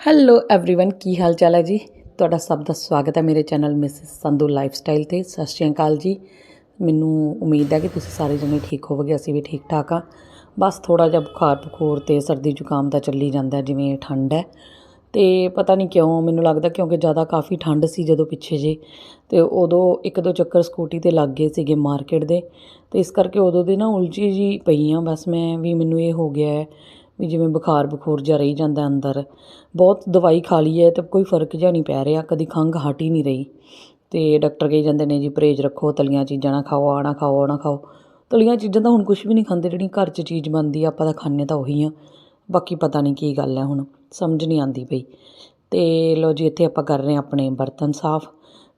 Hello everyone ਕੀ ਹਾਲ ਚਾਲ ਹੈ ਜੀ ਤੁਹਾਡਾ ਸਭ ਦਾ ਸਵਾਗਤ ਹੈ ਮੇਰੇ ਚੈਨਲ ਮਿਸਿਸ ਸੰਧੂ ਲਾਈਫਸਟਾਈਲ ਤੇ ਸਤਿ ਸ਼੍ਰੀ ਅਕਾਲ ਜੀ ਮੈਨੂੰ ਉਮੀਦ ਹੈ ਕਿ ਤੁਸੀਂ ਸਾਰੇ ਜਣੇ ਠੀਕ ਹੋਵੋਗੇ ਅਸੀਂ ਵੀ ਠੀਕ ਠਾਕ ਆ ਬਸ ਥੋੜਾ ਜਿਹਾ ਬੁਖਾਰ ਬਖੂਰ ਤੇ ਸਰਦੀ ਜ਼ੁਕਾਮ ਦਾ ਚੱਲੀ ਜਾਂਦਾ ਹੈ, ਜਿਵੇਂ ਠੰਡ ਹੈ ਤੇ ਪਤਾ ਨਹੀਂ ਕਿਉਂ ਮੈਨੂੰ ਲੱਗਦਾ ਕਿਉਂਕਿ ਜ਼ਿਆਦਾ ਕਾਫੀ ਠੰਡ ਸੀ ਜਦੋਂ ਪਿੱਛੇ ਜੇ ਤੇ ਉਦੋਂ ਇੱਕ ਦੋ ਚੱਕਰ ਸਕੂਟੀ ਤੇ ਲੱਗ ਗਏ ਸੀਗੇ ਮਾਰਕੀਟ ਦੇ ਤੇ ਇਸ ਕਰਕੇ ਉਦੋਂ ਦੇ ਨਾ ਉਲਝੀ ਜੀ ਪਈ ਆ ਬਸ ਮੈਂ ਵੀ ਮੈਨੂੰ ਇਹ ਹੋ ਗਿਆ ਹੈ ਵੀ ਜਿਵੇਂ ਬੁਖਾਰ ਬਖੂਰ ਜਿਹਾ ਰਹੀ ਜਾਂਦਾ ਅੰਦਰ। ਬਹੁਤ ਦਵਾਈ ਖਾ ਲਈ ਹੈ ਤਾਂ ਕੋਈ ਫ਼ਰਕ ਜਿਹਾ ਨਹੀਂ ਪੈ ਰਿਹਾ, ਕਦੀ ਖੰਘ ਹਟ ਹੀ ਨਹੀਂ ਰਹੀ। ਅਤੇ ਡਾਕਟਰ ਕਹੀ ਜਾਂਦੇ ਨੇ ਜੀ, ਪਰਹੇਜ਼ ਰੱਖੋ, ਤਲੀਆਂ ਚੀਜ਼ਾਂ ਨਾ ਖਾਓ, ਆਹ ਨਾ ਖਾਓ, ਉਹ ਨਾ ਖਾਓ। ਤਲੀਆਂ ਚੀਜ਼ਾਂ ਤਾਂ ਹੁਣ ਕੁਛ ਵੀ ਨਹੀਂ ਖਾਂਦੇ, ਜਿਹੜੀ ਘਰ 'ਚ ਚੀਜ਼ ਬਣਦੀ ਆ, ਆਪਾਂ ਤਾਂ ਖਾਂਦੇ ਤਾਂ ਉਹੀ ਆ। ਬਾਕੀ ਪਤਾ ਨਹੀਂ ਕੀ ਗੱਲ ਹੈ ਹੁਣ, ਸਮਝ ਨਹੀਂ ਆਉਂਦੀ ਪਈ। ਅਤੇ ਲੋ ਜੀ, ਇੱਥੇ ਆਪਾਂ ਕਰ ਰਹੇ ਹਾਂ ਆਪਣੇ ਬਰਤਨ ਸਾਫ਼।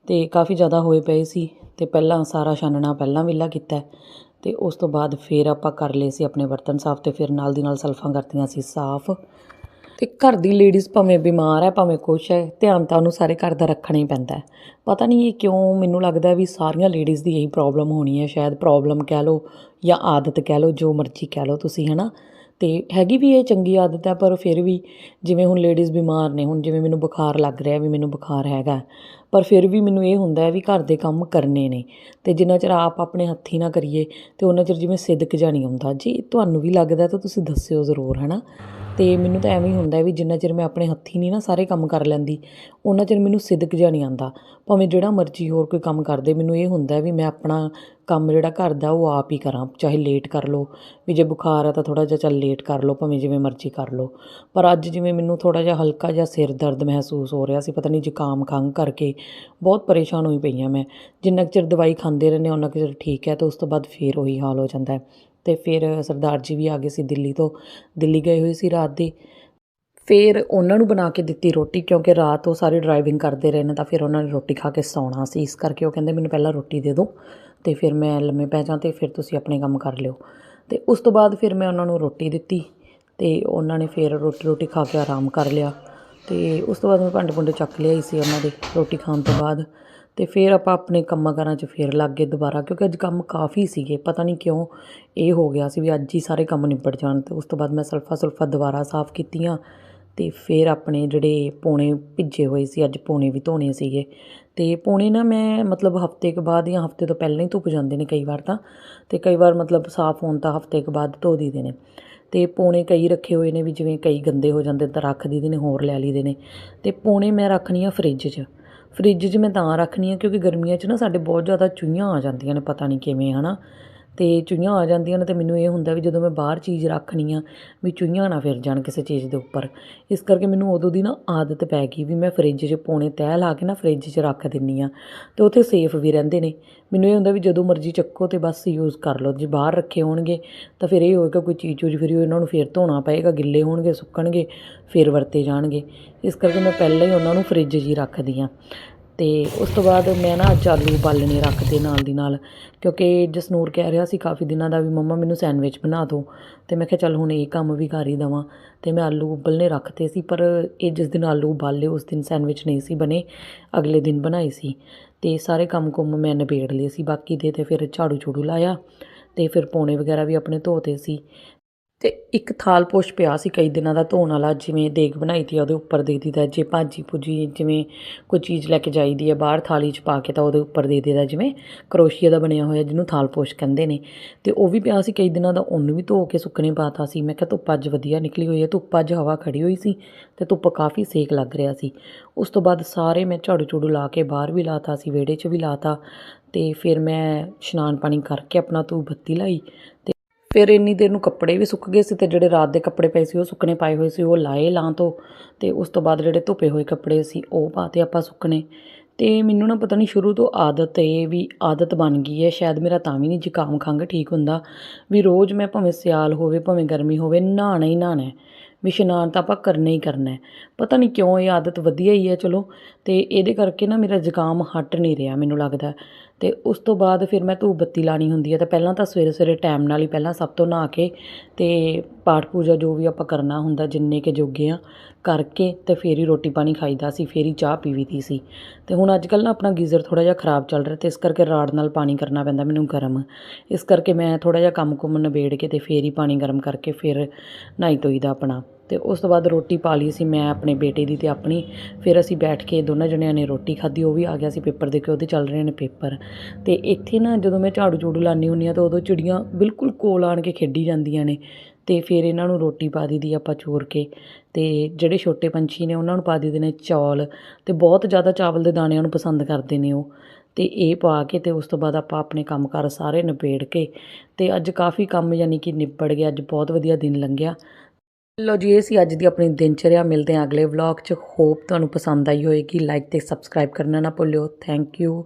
ਅਤੇ ਕਾਫੀ ਜ਼ਿਆਦਾ ਹੋਏ ਪਏ ਸੀ। ਅਤੇ ਪਹਿਲਾਂ ਸਾਰਾ ਛਾਨਣਾ ਪਹਿਲਾਂ ਵਿਹਲਾ ਕੀਤਾ ਅਤੇ ਉਸ ਤੋਂ ਬਾਅਦ ਫਿਰ ਆਪਾਂ ਕਰ ਲਏ ਸੀ ਆਪਣੇ ਬਰਤਨ ਸਾਫ਼ ਅਤੇ ਫਿਰ ਨਾਲ ਦੀ ਨਾਲ ਸਲਫਾਂ ਕਰਤੀਆਂ ਸੀ ਸਾਫ਼। ਅਤੇ ਘਰ ਦੀ ਲੇਡੀਜ਼ ਭਾਵੇਂ ਬਿਮਾਰ ਹੈ, ਭਾਵੇਂ ਕੁਛ ਹੈ, ਧਿਆਨ ਤਾਂ ਉਹਨੂੰ ਸਾਰੇ ਘਰ ਦਾ ਰੱਖਣਾ ਹੀ ਪੈਂਦਾ ਪਤਾ ਨਹੀਂ ਇਹ ਕਿਉਂ ਮੈਨੂੰ ਲੱਗਦਾ ਵੀ ਸਾਰੀਆਂ ਲੇਡੀਜ਼ ਦੀ ਇਹੀ ਪ੍ਰੋਬਲਮ ਹੋਣੀ ਹੈ, ਸ਼ਾਇਦ ਪ੍ਰੋਬਲਮ ਕਹਿ ਲਓ ਜਾਂ ਆਦਤ ਕਹਿ ਲਓ, ਜੋ ਮਰਜ਼ੀ ਕਹਿ ਲਓ ਤੁਸੀਂ ਹੈ ਨਾ ਤੇ ਹੈਗੀ ਵੀ ਇਹ ਚੰਗੀ ਆਦਤ ਹੈ, ਪਰ ਫਿਰ ਵੀ ਜਿਵੇਂ ਹੁਣ ਲੇਡੀਜ਼ ਬਿਮਾਰ ਨੇ, ਹੁਣ ਜਿਵੇਂ ਮੈਨੂੰ ਬੁਖਾਰ ਲੱਗ ਰਿਹਾ, ਵੀ ਮੈਨੂੰ ਬੁਖਾਰ ਹੈਗਾ ਪਰ ਫਿਰ ਵੀ ਮੈਨੂੰ ਇਹ ਹੁੰਦਾ ਵੀ ਘਰ ਦੇ ਕੰਮ ਕਰਨੇ ਨੇ ਅਤੇ ਜਿੰਨਾ ਚਿਰ ਆਪ ਆਪਣੇ ਹੱਥੀਂ ਨਾ ਕਰੀਏ ਅਤੇ ਉਹਨਾਂ ਚਿਰ ਜਿਵੇਂ ਸਿਦਕ ਜਿਹਾ ਨਹੀਂ ਆਉਂਦਾ ਜੀ, ਤੁਹਾਨੂੰ ਵੀ ਲੱਗਦਾ ਤਾਂ ਤੁਸੀਂ ਦੱਸਿਓ ਜ਼ਰੂਰ ਹੈ ਨਾ ਅਤੇ ਮੈਨੂੰ ਤਾਂ ਐਵੇਂ ਹੀ ਹੁੰਦਾ ਵੀ ਜਿੰਨਾ ਚਿਰ ਮੈਂ ਆਪਣੇ ਹੱਥੀਂ ਨਹੀਂ ਨਾ ਸਾਰੇ ਕੰਮ ਕਰ ਲੈਂਦੀ, ਉਹਨਾਂ ਚਿਰ ਮੈਨੂੰ ਸਿਦਕ ਜਿਹਾ ਨਹੀਂ ਆਉਂਦਾ। ਭਾਵੇਂ ਜਿਹੜਾ ਮਰਜ਼ੀ ਹੋਰ ਕੋਈ ਕੰਮ ਕਰਦੇ ਮੈਨੂੰ ਇਹ ਹੁੰਦਾ ਵੀ ਮੈਂ ਆਪਣਾ ਕੰਮ ਜਿਹੜਾ ਘਰ ਦਾ ਉਹ ਆਪ ਹੀ ਕਰਾਂ, ਚਾਹੇ ਲੇਟ ਕਰ ਲਓ, ਵੀ ਜੇ ਬੁਖਾਰ ਆ ਤਾਂ ਥੋੜ੍ਹਾ ਜਿਹਾ ਚੱਲ ਲੇਟ ਕਰ ਲਓ, ਭਾਵੇਂ ਜਿਵੇਂ ਮਰਜ਼ੀ ਕਰ ਲਓ। ਪਰ ਅੱਜ ਜਿਵੇਂ ਮੈਨੂੰ ਥੋੜ੍ਹਾ ਜਿਹਾ ਹਲਕਾ ਜਿਹਾ ਸਿਰ ਦਰਦ ਮਹਿਸੂਸ ਹੋ ਰਿਹਾ ਸੀ, ਪਤਾ ਨਹੀਂ ਜ਼ੁਕਾਮ ਖੰਘ ਕਰਕੇ ਬਹੁਤ ਪਰੇਸ਼ਾਨ ਹੋਈ ਪਈ ਹਾਂ ਮੈਂ। ਜਿੰਨਾ ਕੁ ਚਿਰ ਦਵਾਈ ਖਾਂਦੇ ਰਹਿੰਦੇ ਉਹਨਾਂ ਕੁ ਚਿਰ ਠੀਕ ਹੈ ਤੇ ਉਸ ਤੋਂ ਬਾਅਦ ਫੇਰ ਉਹੀ ਹਾਲ ਹੋ ਜਾਂਦਾ ਹੈ। ਤੇ ਫਿਰ ਸਰਦਾਰ ਜੀ ਵੀ ਆ ਗਏ ਸੀ ਦਿੱਲੀ ਤੋਂ। ਦਿੱਲੀ ਗਏ ਹੋਏ ਸੀ ਰਾਤ ਦੀ। ਫਿਰ ਉਹਨਾਂ ਨੂੰ ਬਣਾ ਕੇ ਦਿੱਤੀ ਰੋਟੀ ਕਿਉਂਕਿ ਰਾਤ ਉਹ ਸਾਰੇ ਡਰਾਈਵਿੰਗ ਕਰਦੇ ਰਹੇ ਨੇ ਤਾਂ ਫਿਰ ਉਹਨਾਂ ਨੇ ਰੋਟੀ ਖਾ ਕੇ ਸੌਣਾ ਸੀ। ਇਸ ਕਰਕੇ ਉਹ ਕਹਿੰਦੇ ਮੈਨੂੰ ਪਹਿਲਾਂ ਰੋਟੀ ਦੇ ਦਿਓ ਤੇ ਫਿਰ ਮੈਂ ਲੰਮੇ ਪੈ ਜਾਂ ਤੇ ਫਿਰ ਤੁਸੀਂ ਆਪਣੇ ਕੰਮ ਕਰ ਲਿਓ। ਤੇ ਉਸ ਤੋਂ ਬਾਅਦ ਫਿਰ ਮੈਂ ਉਹਨਾਂ ਨੂੰ ਰੋਟੀ ਦਿੱਤੀ ਤੇ ਉਹਨਾਂ ਨੇ ਫਿਰ ਰੋਟੀ ਰੋਟੀ ਖਾ ਕੇ ਆਰਾਮ ਕਰ ਲਿਆ। ਤੇ ਉਸ ਤੋਂ ਬਾਅਦ ਮੈਂ ਭਾਂਡੇ ਭੁੰਡੇ ਚੱਕ ਲਿਆਈ ਸੀ ਉਹਨਾਂ ਦੇ ਰੋਟੀ ਖਾਣ ਤੋਂ ਬਾਅਦ। ਤੇ ਫਿਰ ਆਪਾਂ ਆਪਣੇ ਕੰਮਾਂ ਕਾਰਾਂ 'ਚ ਫਿਰ ਲੱਗ ਗਏ ਦੁਬਾਰਾ, ਕਿਉਂਕਿ ਅੱਜ ਕੰਮ ਕਾਫੀ ਸੀਗੇ, ਪਤਾ ਨਹੀਂ ਕਿਉਂ ਇਹ ਹੋ ਗਿਆ ਸੀ ਵੀ ਅੱਜ ਹੀ ਸਾਰੇ ਕੰਮ ਨਿਬੜ ਜਾਣ ਤੇ ਉਸ ਤੋਂ ਬਾਅਦ ਮੈਂ ਸਲਫਾ ਸੁਲਫਾ ਦੁਬਾਰਾ ਸਾਫ਼ ਕੀਤੀਆਂ ਤੇ ਫਿਰ ਆਪਣੇ ਜਿਹੜੇ ਪੋਣੇ ਭਿੱਜੇ ਹੋਏ ਸੀ, ਅੱਜ ਪੋਣੇ ਵੀ ਧੋਣੇ ਸੀਗੇ। ਤੇ ਪੋਣੇ ਨਾ ਮੈਂ ਮਤਲਬ ਹਫ਼ਤੇ ਕੁ ਬਾਅਦ ਜਾਂ ਹਫ਼ਤੇ ਤੋਂ ਪਹਿਲਾਂ ਹੀ ਧੁੱਪ ਜਾਂਦੇ ਨੇ ਕਈ ਵਾਰ ਤਾਂ, ਤੇ ਕਈ ਵਾਰ ਮਤਲਬ ਸਾਫ਼ ਹੋਣ ਤਾਂ ਹਫ਼ਤੇ ਕੁ ਬਾਅਦ ਧੋ ਦਈਦੇ ਨੇ। ਅਤੇ ਪੌਣੇ ਕਈ ਰੱਖੇ ਹੋਏ ਨੇ ਵੀ ਜਿਵੇਂ ਕਈ ਗੰਦੇ ਹੋ ਜਾਂਦੇ ਤਾਂ ਰੱਖ ਦਈਦੇ ਨੇ, ਹੋਰ ਲੈ ਲਈਦੇ ਨੇ। ਅਤੇ ਪੌਣੇ ਮੈਂ ਰੱਖਣੀ ਹਾਂ ਫਰਿੱਜ 'ਚ। ਫਰਿੱਜ 'ਚ ਮੈਂ ਤਾਂ ਰੱਖਣੀ ਹਾਂ ਕਿਉਂਕਿ ਗਰਮੀਆਂ 'ਚ ਨਾ ਸਾਡੇ ਬਹੁਤ ਜ਼ਿਆਦਾ ਚੂਹੀਆਂ ਆ ਜਾਂਦੀਆਂ ਨੇ, ਪਤਾ ਨਹੀਂ ਕਿਵੇਂ ਹੈ ਨਾ ਅਤੇ ਚੂਹੀਆਂ ਆ ਜਾਂਦੀਆਂ ਨੇ ਤੇ ਮੈਨੂੰ ਇਹ ਹੁੰਦਾ ਵੀ ਜਦੋਂ ਮੈਂ ਬਾਹਰ ਚੀਜ਼ ਰੱਖਣੀ ਆ, ਵੀ ਚੂਹੀਆਂ ਨਾ ਫਿਰ ਜਾਣ ਕਿਸੇ ਚੀਜ਼ ਦੇ ਉੱਪਰ। ਇਸ ਕਰਕੇ ਮੈਨੂੰ ਉਦੋਂ ਦੀ ਨਾ ਆਦਤ ਪੈ ਗਈ ਵੀ ਮੈਂ ਫਰਿੱਜ 'ਚ ਪੌਣੇ ਤਹਿ ਲਾ ਕੇ ਨਾ ਫਰਿੱਜ 'ਚ ਰੱਖ ਦਿੰਦੀ ਹਾਂ ਅਤੇ ਉੱਥੇ ਸੇਫ ਵੀ ਰਹਿੰਦੇ ਨੇ। ਮੈਨੂੰ ਇਹ ਹੁੰਦਾ ਵੀ ਜਦੋਂ ਮਰਜ਼ੀ ਚੱਕੋ ਤੇ ਬਸ ਯੂਜ਼ ਕਰ ਲਓ। ਜੇ ਬਾਹਰ ਰੱਖੇ ਹੋਣਗੇ ਤਾਂ ਫਿਰ ਇਹ ਹੋਏਗਾ ਕੋਈ ਚੀਜ਼ ਚੂਜ ਫਿਰ ਇਹਨਾਂ ਨੂੰ ਫਿਰ ਧੋਣਾ ਪਏਗਾ, ਗਿੱਲੇ ਹੋਣਗੇ, ਸੁੱਕਣਗੇ, ਫਿਰ ਵਰਤੇ ਜਾਣਗੇ। ਇਸ ਕਰਕੇ ਮੈਂ ਪਹਿਲਾਂ ਹੀ ਉਹਨਾਂ ਨੂੰ ਫਰਿੱਜ 'ਚ ਹੀ ਰੱਖਦੀ ਹਾਂ ਅਤੇ ਉਸ ਤੋਂ ਬਾਅਦ ਮੈਂ ਨਾ ਅੱਜ ਆਲੂ ਉਬਾਲਣੇ ਰੱਖਦੇ ਨਾਲ ਦੀ ਨਾਲ, ਕਿਉਂਕਿ ਜਸਨੂਰ ਕਹਿ ਰਿਹਾ ਸੀ ਕਾਫੀ ਦਿਨਾਂ ਦਾ ਵੀ ਮੰਮਾ ਮੈਨੂੰ ਸੈਂਡਵਿਚ ਬਣਾ ਦਿਓ। ਅਤੇ ਮੈਂ ਕਿਹਾ ਚੱਲ ਹੁਣ ਇਹ ਕੰਮ ਵੀ ਕਰ ਹੀ ਦੇਵਾਂ। ਅਤੇ ਮੈਂ ਆਲੂ ਉਬਲਣੇ ਰੱਖਤੇ ਸੀ, ਪਰ ਇਹ ਜਿਸ ਦਿਨ ਆਲੂ ਉਬਾਲੇ ਉਸ ਦਿਨ ਸੈਂਡਵਿਚ ਨਹੀਂ ਸੀ ਬਣੇ, ਅਗਲੇ ਦਿਨ ਬਣਾਏ ਸੀ। ਅਤੇ ਸਾਰੇ ਕੰਮ ਕੁੰਮ ਮੈਂ ਨਿਬੇੜ ਲਏ ਸੀ, ਬਾਕੀ ਦੇ ਅਤੇ ਫਿਰ ਝਾੜੂ ਝੂੜੂ ਲਾਇਆ ਅਤੇ ਫਿਰ ਪੌਣੇ ਵਗੈਰਾ ਵੀ ਆਪਣੇ ਧੋਤੇ ਸੀ। ਤੇ ਇੱਕ ਥਾਲ ਪੋਸ਼ ਪਿਆ ਸੀ ਕਈ ਦਿਨਾਂ ਦਾ ਧੋਣ ਵਾਲਾ, ਜਿਵੇਂ ਦੇਗ ਬਣਾਈ ਤੀ ਉਹਦੇ ਉੱਪਰ ਦੇ ਦਿੱਤਾ, ਜੇ ਭਾਜੀ ਭੁਜੀ ਜਿਵੇਂ ਕੋਈ ਚੀਜ਼ ਲੈ ਕੇ ਜਾਈਦੀ ਹੈ ਬਾਹਰ ਥਾਲੀ 'ਚ ਪਾ ਕੇ ਤਾਂ ਉਹਦੇ ਉੱਪਰ ਦੇ ਦਿੱਤਾ, ਜਿਵੇਂ ਕਰੋਸ਼ੀਆ ਦਾ ਬਣਿਆ ਹੋਇਆ ਜਿਹਨੂੰ ਥਾਲ ਪੋਸ਼ ਕਹਿੰਦੇ ਨੇ। ਤੇ ਉਹ ਵੀ ਪਿਆ ਸੀ ਕਈ ਦਿਨਾਂ ਦਾ, ਉਹਨੂੰ ਵੀ ਧੋ ਕੇ ਸੁੱਕਣੇ ਪਾਤਾ ਸੀ। ਮੈਂ ਕਿਹਾ ਧੁੱਪ ਅੱਜ ਵਧੀਆ ਨਿਕਲੀ ਹੋਈ ਹੈ ਧੁੱਪ ਅੱਜ ਹਵਾ ਖੜੀ ਹੋਈ ਸੀ ਤੇ ਧੁੱਪ ਕਾਫੀ ਸੇਕ ਲੱਗ ਰਿਹਾ ਸੀ। ਉਸ ਤੋਂ ਬਾਅਦ ਸਾਰੇ ਮੈਂ ਝਾੜੂ ਝੂੜੂ ਲਾ ਕੇ ਬਾਹਰ ਵੀ ਲਾਤਾ ਸੀ, ਵਿਹੜੇ 'ਚ ਵੀ ਲਾਤਾ ਤੇ ਫਿਰ ਮੈਂ ਇਸ਼ਨਾਨ ਪਾਣੀ ਕਰਕੇ ਆਪਣਾ ਧੂਪ ਬੱਤੀ ਲਾਈ ਤੇ ਫਿਰ ਇੰਨੀ ਦੇਰ ਨੂੰ ਕੱਪੜੇ ਵੀ ਸੁੱਕ ਗਏ ਸੀ ਤੇ ਜਿਹੜੇ ਰਾਤ ਦੇ ਕੱਪੜੇ ਪਏ ਸੀ ਉਹ ਸੁੱਕਣੇ ਪਾਏ ਹੋਏ ਸੀ, ਉਹ ਲਾਏ ਲਾਂ ਤੋਂ ਤੇ ਉਸ ਤੋਂ ਬਾਅਦ ਜਿਹੜੇ ਧੁੱਪੇ ਹੋਏ ਕੱਪੜੇ ਸੀ ਉਹ ਪਾਤੇ ਆਪਾਂ ਸੁੱਕਣੇ। ਤੇ ਮੈਨੂੰ ਨਾ ਪਤਾ ਨਹੀਂ ਸ਼ੁਰੂ ਤੋਂ ਆਦਤ ਇਹ ਵੀ ਆਦਤ ਬਣ ਗਈ ਹੈ ਸ਼ਾਇਦ ਮੇਰਾ ਤਾਂ ਵੀ ਨਹੀਂ ਜ਼ੁਕਾਮ ਖੰਘ ਠੀਕ ਹੁੰਦਾ ਵੀ ਰੋਜ਼ ਮੈਂ ਭਾਵੇਂ ਸਿਆਲ ਹੋਵੇ, ਭਾਵੇਂ ਗਰਮੀ ਹੋਵੇ ਨਹਾਣਾ ਹੀ ਨਹਾਣਾ ਇਸ਼ਨਾਨ ਤਾਂ ਆਪਾਂ ਕਰਨਾ ਹੀ ਕਰਨਾ ਪਤਾ ਨਹੀਂ ਕਿਉਂ ਇਹ ਆਦਤ ਵਧੀਆ ਹੀ ਹੈ, ਚਲੋ। ਤੇ ਇਹਦੇ ਕਰਕੇ ਨਾ ਮੇਰਾ ਜ਼ੁਕਾਮ ਹਟ ਨਹੀਂ ਰਿਹਾ ਮੈਨੂੰ ਲੱਗਦਾ। ਤੇ ਉਸ ਤੋਂ ਬਾਅਦ ਫਿਰ ਮੈਂ ਧੂਪ ਬੱਤੀ ਲਾਣੀ ਹੁੰਦੀ ਹੈ ਤਾਂ ਪਹਿਲਾਂ ਤਾਂ ਸਵੇਰੇ ਸਵੇਰੇ ਟਾਈਮ ਨਾਲ ਹੀ ਪਹਿਲਾਂ ਸਭ ਤੋਂ ਨਹਾ ਕੇ ਤੇ ਪਾਠ ਪੂਜਾ ਜੋ ਵੀ ਆਪਾਂ ਕਰਨਾ ਹੁੰਦਾ, ਜਿੰਨੇ ਕੇ ਜੋਗੇ ਆ ਕਰਕੇ ਤੇ ਫੇਰ ਹੀ ਰੋਟੀ ਪਾਣੀ ਖਾਈਦਾ ਸੀ, ਫੇਰ ਹੀ ਚਾਹ ਪੀਵੀਦੀ ਸੀ। ਤੇ ਹੁਣ ਅੱਜ ਕੱਲ੍ਹ ਨਾ ਆਪਣਾ ਗੀਜ਼ਰ ਥੋੜਾ ਜਿਹਾ ਖਰਾਬ ਚੱਲ ਰਿਹਾ ਤੇ ਇਸ ਕਰਕੇ ਰਾੜ ਨਾਲ ਪਾਣੀ ਕਰਨਾ ਪੈਂਦਾ ਮੈਨੂੰ ਗਰਮ। ਇਸ ਕਰਕੇ ਮੈਂ ਥੋੜਾ ਜਿਹਾ ਕੰਮ ਕੁਮ ਨਿਬੇੜ ਕੇ ਤੇ ਫੇਰ ਹੀ ਪਾਣੀ ਗਰਮ ਕਰਕੇ ਫਿਰ ਨਹਾਈ ਧੋਈਦਾ ਆਪਣਾ। ਤੇ ਉਸ ਤੋਂ ਬਾਅਦ ਰੋਟੀ ਪਾ ਲਈ ਸੀ ਮੈਂ ਆਪਣੇ ਬੇਟੇ ਦੀ ਤੇ ਆਪਣੀ। ਫਿਰ ਅਸੀਂ ਬੈਠ ਕੇ ਦੋਨਾਂ ਜਣਿਆਂ ਨੇ ਰੋਟੀ ਖਾਧੀ, ਉਹ ਵੀ ਆ ਗਿਆ ਸੀ ਪੇਪਰ ਦੇ ਕੇ, ਉਹਦੇ ਚੱਲ ਰਹੇ ਨੇ ਪੇਪਰ। ਤੇ ਇੱਥੇ ਨਾ ਜਦੋਂ ਮੈਂ ਝਾੜੂ ਝੂੜੂ ਲਾਉਂਦੀ ਹੁੰਦੀ ਹਾਂ ਤਾਂ ਉਦੋਂ ਚਿੜੀਆਂ ਬਿਲਕੁਲ ਕੋਲ ਆਣ ਕੇ ਖੇਡੀ ਜਾਂਦੀਆਂ ਨੇ। ਤੇ ਫਿਰ ਇਹਨਾਂ ਨੂੰ ਰੋਟੀ ਪਾ ਦਈਦੀ ਆਪਾਂ ਚੋਰ ਕੇ। ਤੇ ਜਿਹੜੇ ਛੋਟੇ ਪੰਛੀ ਨੇ ਉਹਨਾਂ ਨੂੰ ਪਾ ਦਈਦੇ ਨੇ ਚੌਲ ਤੇ ਬਹੁਤ ਜ਼ਿਆਦਾ ਚਾਵਲ ਦੇ ਦਾਣਿਆਂ ਨੂੰ ਪਸੰਦ ਕਰਦੇ ਨੇ ਉਹ। ਤੇ ਇਹ ਪਾ ਕੇ ਤੇ ਉਸ ਤੋਂ ਬਾਅਦ ਆਪਾਂ ਆਪਣੇ ਕੰਮਕਾਰ ਸਾਰੇ ਨਿਬੇੜ ਕੇ ਤੇ ਅੱਜ ਕਾਫੀ ਕੰਮ ਯਾਨੀ ਕਿ ਨਿਬੜ ਗਿਆ, ਅੱਜ ਬਹੁਤ ਵਧੀਆ ਦਿਨ ਲੰਘਿਆ। ਲੋ ਜੀ, ਇਹ ਸੀ ਅੱਜ ਦੀ ਆਪਣੀ ਦਿਨਚਰਿਆ। ਮਿਲਦੇ ਹਾਂ ਅਗਲੇ ਵਲੌਗ 'ਚ। ਹੋਪ ਤੁਹਾਨੂੰ ਪਸੰਦ ਆਈ ਹੋਏਗੀ। ਲਾਈਕ ਤੇ ਸਬਸਕ੍ਰਾਈਬ ਕਰਨਾ ਨਾ ਭੁੱਲਿਓ। Thank you